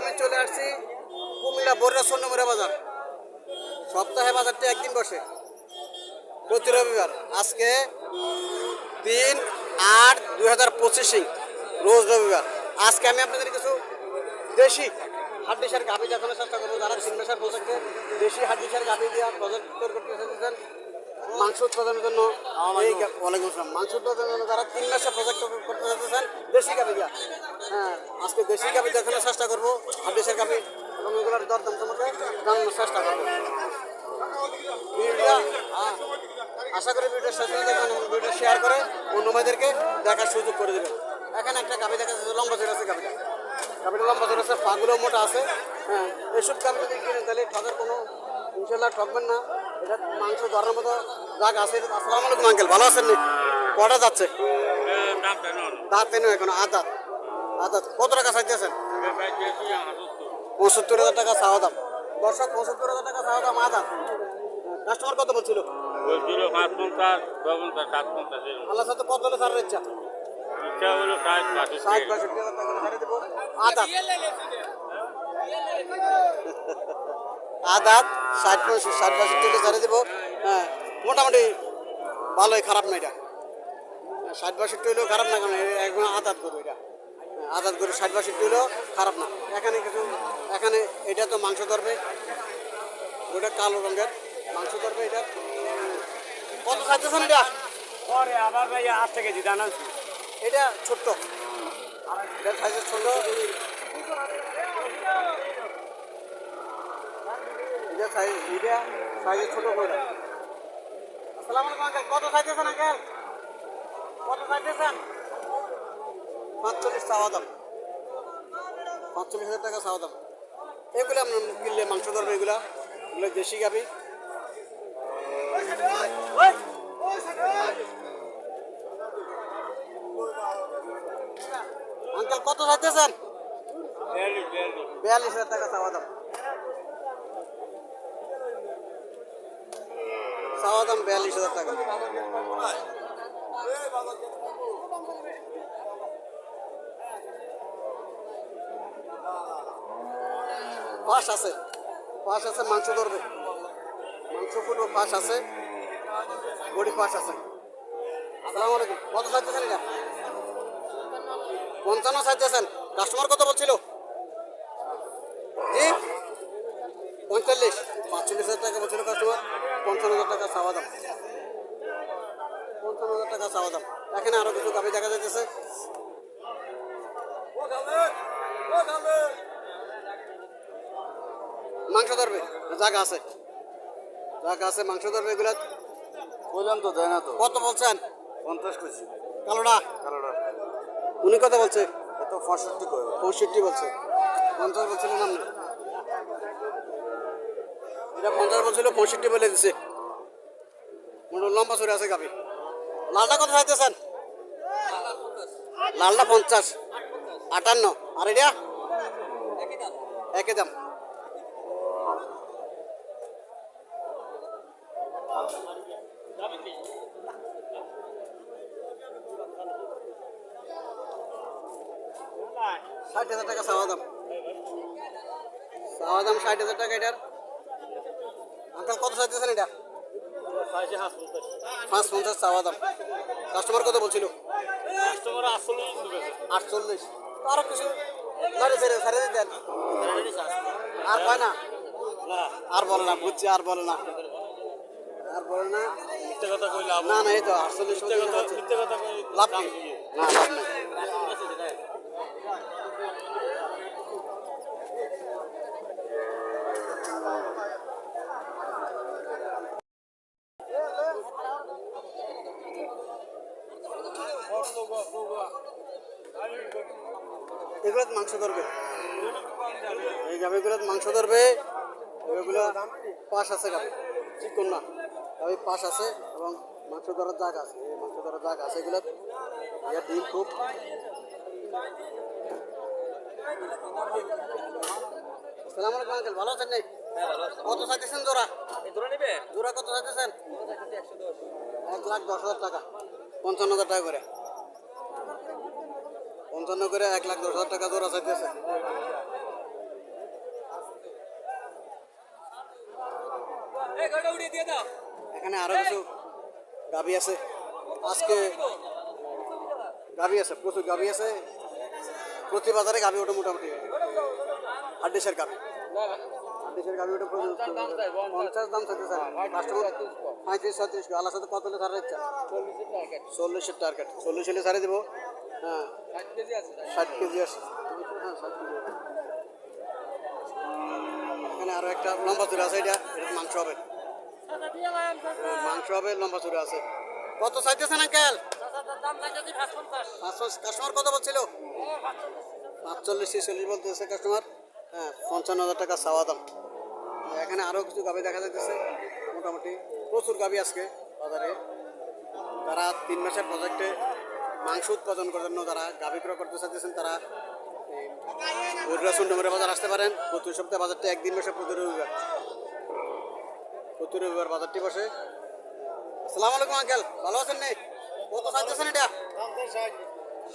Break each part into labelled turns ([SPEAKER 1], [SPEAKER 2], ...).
[SPEAKER 1] আমি চলে আসছি কুমিল্লা বর্রা স্বর্ণমুড়া বাজার। সপ্তাহে বাজারটা একদিন বসে। প্রতি রবিবার। আজকে তিন আট দুই হাজার পঁচিশে, রোজ রবিবার। আজকে আমি আপনাদের কিছু দেশি হাড্ডিসার গাভি দেখানোর চেষ্টা করব। যারা তিন মাসের প্রজেক্টে দেশি হাড্ডিসার গাভি দেওয়া প্রজেক্ট করতে চাইতেছেন মাংস উৎপাদনের জন্য ওয়ালাইকুম আসসালাম। মাংস উৎপাদনের জন্য যারা তিন মাসে প্রজেক্ট করতে চাইতেছেন দেশি গাভি হ্যাঁ আজকে দেশি গাভি দেখানোর চেষ্টা করব। হাড্ডিসার গাভি এবং এগুলোর দরদাম তোমাকে জানানোর চেষ্টা করব। হ্যাঁ, আশা করি ভিডিও শেষ হয়ে যাবে। ভিডিও শেয়ার করে অন্য মেয়েদেরকে দেখার সুযোগ করে দেবেন। এখানে একটা গাভি দেখা যাচ্ছে লম্বা চড়ে আছে গাভিটা গাভিটা লম্বা চড়ে আছে পাগুলো মোটা আছে। হ্যাঁ এসব গাভি যদি কিনেন তাহলে ঠকের কোনো ইনশাল্লাহ ঠকবেন না। মাংস ধরার মতো জায়গা আছে। আসসালামু আলাইকুম, আঙ্কেল। ভালো আছেন কটা যাচ্ছে? দাঁত তেন এখন আধ দাঁত। কত টাকা চাইতেছেন পঁচাত্তর হাজার টাকা চাওয়া দাম। দর্শক পঁচাত্তর হাজার টাকা চাওয়া দাম আধা কাস্টমার কত বলছিল?
[SPEAKER 2] বলছিল পাঁচ পঞ্চাশ ছয় পঞ্চাশ সাত পঞ্চাশ
[SPEAKER 1] আল্লাহ সাথে কত হলে ছাড়ার ইচ্ছা?
[SPEAKER 2] ইচ্ছা হলো ষাট
[SPEAKER 1] ষাট বাষট্টি হাজার টাকা ছাড়ে দেবো। আদাত আদাত ষাট পঁয়ষট্টি ষাট বাষট্টি হলে ছাড়ে দেবো। হ্যাঁ মোটামুটি ভালোই খারাপ না এটা। ষাট বাষট্টি হলেও খারাপ না কারণ এ- একদম আদাত করব এটা। হ্যাঁ, আদাত করে ষাট বাষট্টি হলেও খারাপ না। এখানে কিছু এখানে এটা তো মাংস ধরবে। ওটা কালো রঙের মাংস ধরবে এটা। কত খাইতেছেন এটা?
[SPEAKER 2] পরে আবার ভাই আট থেকে জি দানা
[SPEAKER 1] এটা ছোট্ট। এটা সাইজের ছোট। এটা সাইজ করে আসসালামু কত চাইতেছেন কত চাইতেছেন? পাঁচচল্লিশ চাওয়া পাঁচচল্লিশ হাজার টাকা চাওয়া এগুলো মাংস ধরবে এগুলো দেশি গাবি। আঙ্কেল, কত চাইতেছেন? বিয়াল্লিশ হাজার টাকা চাওয়া দাম। বিয়াল্লিশ হাজার টাকা। পাশ আছে পাশ আছে, মাংস ধরবে। মাংস পাশ আছে। বডি পাশ আছে। আসসালামু আলাইকুম। কত চাইতেছেন এটা? পঞ্চান্ন চাইতেছেন কাস্টমার কত বলছিল? জি? পঁয়তাল্লিশ। পাঁচচল্লিশ হাজার টাকা বলছিল কাস্টমার পঞ্চান্ন হাজার টাকা চাওয়া দাম। পঞ্চান্ন হাজার টাকা চাওয়া দাম। এখানে আরও কিছু গাভি দেখা যাইতেছে। মাংস ধরবে জায়গা আছে। জায়গা আছে মাংস ধরবে এগুলা।
[SPEAKER 3] বললাম তো দেয় না তো?
[SPEAKER 1] কত বলছেন?
[SPEAKER 3] পঞ্চাশ করছি
[SPEAKER 1] কালোটা
[SPEAKER 3] কালোটা
[SPEAKER 1] উনি কত বলছে?
[SPEAKER 3] এত পঁয়ষট্টি
[SPEAKER 1] পঁয়ষট্টি বলছে। পঞ্চাশ বলছিলেন আপনি এটা পঞ্চাশ বলছিল পঁয়ষট্টি বলে দিছে। মোটামুটি লম্বা সরে আছে গাবি লালটা কত চাইতেছেন? লালটা পঞ্চাশ। আটান্ন। আর এটা? একই দাম। ষাট হাজার টাকা চাওয়া দাম। চাওয়া দাম ষাট হাজার টাকা এটার। আঙ্কাল কত চাইতেছেন এটা? পাঁচ পঞ্চাশ চাওয়া দাম। কাস্টমার কত বলছিল? আটচল্লিশ আরও কিছু? ছেড়ে দিতেন আর। পায় না? আর বলে না বুঝছি আর বলে না। আর বলে না। না না এই তো আটচল্লিশ লাভ কি? না লাভ নেই। এগুলো মাংস ধরবে। এই গাভিগুলো মাংস ধরবে। এগুলো পাশ আছে গাভি। চিকন না। গাভি পাশ আছে এবং মাংস ধরার জায়গা আছে। এই মাংস ধরার জায়গা আছে এগুলো এর ডিম খুব সালাম আলাইকুম, আঙ্কেল। ভালো আছেন নাই কত চাইতেছেন জোড়া? জোড়া কত চাইতেছেন? এক লাখ দশ হাজার টাকা। পঞ্চান্ন হাজার টাকা করে। পঞ্চান্ন করে এক লাখ দশ হাজার টাকা জোড়া চাইতেছে। এখানে আরও কিছু গাবি আছে। আজকে গাবি আছে প্রচুর গাবি আছে। প্রতি বাজারে গাবি ওটা মোটামুটি। হাড্ডিসের গাবি হাড্ডিসের গাবি ওটা পঞ্চাশ দাম থাকতে স্যার পঁয়ত্রিশ ছত্রিশ আলাদা সাথে কত হলে সারের ইচ্ছা। চল্লিশের টার্গেট চল্লিশ হলে সারে দেবো। হ্যাঁ ষাট কেজি হ্যাঁ ষাট কেজি এখানে আরও একটা লম্বা চুরি আছে, এটা এটা মাংস হবে। মাংস হবে, লম্বা চুরি আছে। কত চাইতেছেন আঙ্কেল? পাঁচশো কাস্টমার কত বলছিল? পাঁচচল্লিশ, ছেচল্লিশ বলতেছে কাস্টমার হ্যাঁ পঞ্চান্ন হাজার টাকা চাওয়া দাম। এখানে আরও কিছু গাবি দেখা যাইতেছে। মোটামুটি প্রচুর গাবি আজকে বাজারে। তারা তিন মাসের প্রজেক্টে মাংস উৎপাদন করার জন্য যারা গাভী ক্রয় করতে চাইতেছেন, তারা বগুড়া সুন্দরবনের বাজার আসতে পারেন। প্রতি সপ্তাহে বাজারটা একদিন বসে প্রতি রবিবার। প্রতি রবিবার বাজারটি বসে। আসসালামু আলাইকুম, আঙ্কেল। ভালো আছেন নে? কত চাইতেছেন এটা?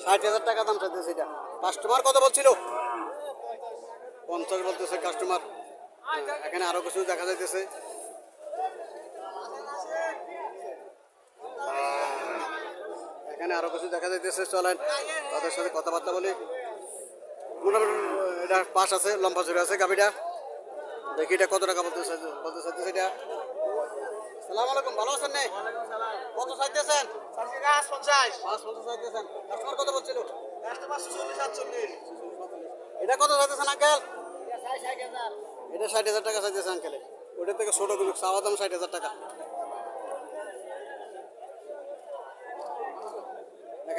[SPEAKER 1] ষাট হাজার টাকা দাম চাইতেছে এটা। কাস্টমার কত বলছিল? পঞ্চাশ বলতেছে কাস্টমার। এখানে আরও কিছু দেখা যাইতেছে। এখানে আরও কিছু দেখা যাইতেছে, চলেন তাদের সাথে কথাবার্তা বলি। এটা পাশ আছে, লম্বা চুরি আছে গাবিটা দেখি এটা কত টাকা বলতে বলতে চাইতেছে এটা। সালাম আলাইকুম কত এটা আঙ্কেল? এটা ষাট হাজার টাকা চাইতেছে আঙ্কেলে থেকে ছোটগুলো, চাওয়া দাম ষাট হাজার টাকা।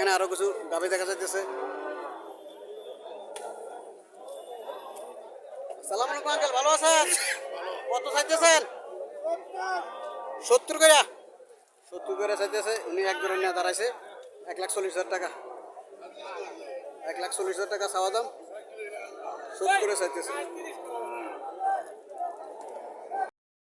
[SPEAKER 1] এখানে আরও কিছু গাবি দেখা যাইতেছে। সালাম আলাইকুম, আঙ্কেল, ভালো আছেন? কত চাইতেছেন? সত্তর করে সত্তর করে চাইতেছে, উনি এক নিয়ে দাঁড়াইছে, এক লাখ চল্লিশ হাজার টাকা। এক লাখ চল্লিশ হাজার টাকা চাওয়া দাম, সত্তর করে চাইতেছে।